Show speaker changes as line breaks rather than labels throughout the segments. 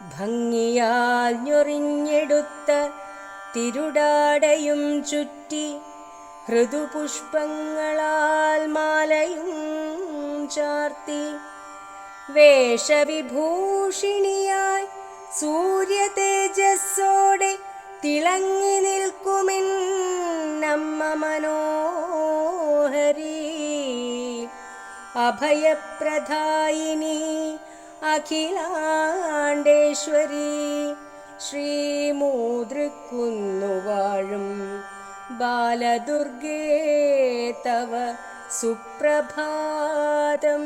ഭംഗിയാൽ ഞൊറിഞ്ഞെടുത്ത തിരുടാടയും ചുറ്റി ഹൃദുപുഷ്പങ്ങളാൽ മാലയും ചാർത്തി. വേഷവിഭൂഷിണിയായി സൂര്യ തേജസ്സോടെ തിളങ്ങി നിൽക്കുമിൻ നമ്മ മനോഹരി. അഭയപ്രദായിനി അഖിലാണ്ടേശ്വരി ശ്രീമൂതൃക്കുന്നുവാഴും ബാലദുർഗേ തവ സുപ്രഭാതം.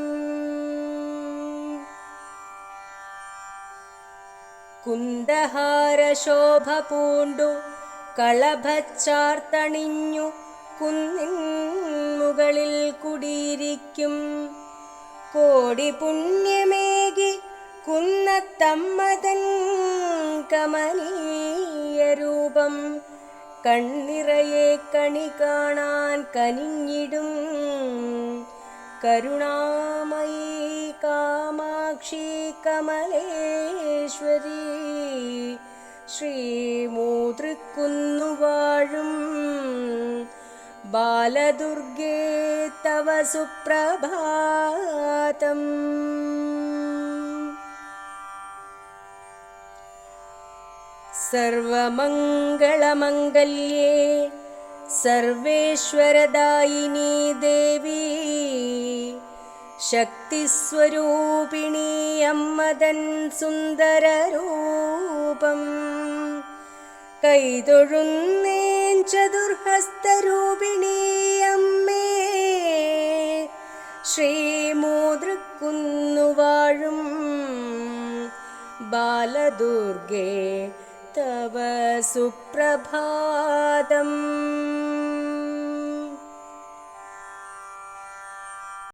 കുന്ദഹാരശോഭ പൂണ്ടു കളഭച്ചാർത്തണിഞ്ഞു കുന്നിൻ മുകളിൽ കുടിയിരിക്കും. കോടി പുണ്യമേകി കുന്നത്തമ്മതൻ കമനീയ രൂപം കണ്ണിറയെ കണി കാണാൻ കനിഞ്ഞിടും കരുണാമയി കാമാക്ഷി കമലേശ്വരി ശ്രീമൂതൃക്കുന്നുവാഴും ബാലദുർഗേ തവ സുപ്രഭാതം സർവമംഗളമംഗല്യേ സർവേശ്വരദായിനി ദേവി ശക്തിസ്വരൂപിണി അമ്മതൻ സുന്ദരരൂപം. കൈതൊഴുന്നേൻ ചതുർഹസ്തരൂപിണി അമ്മേ ശ്രീമൂതൃക്കുന്നുവാഴും ബാലദുർഗേ तव सुप्रभातम्।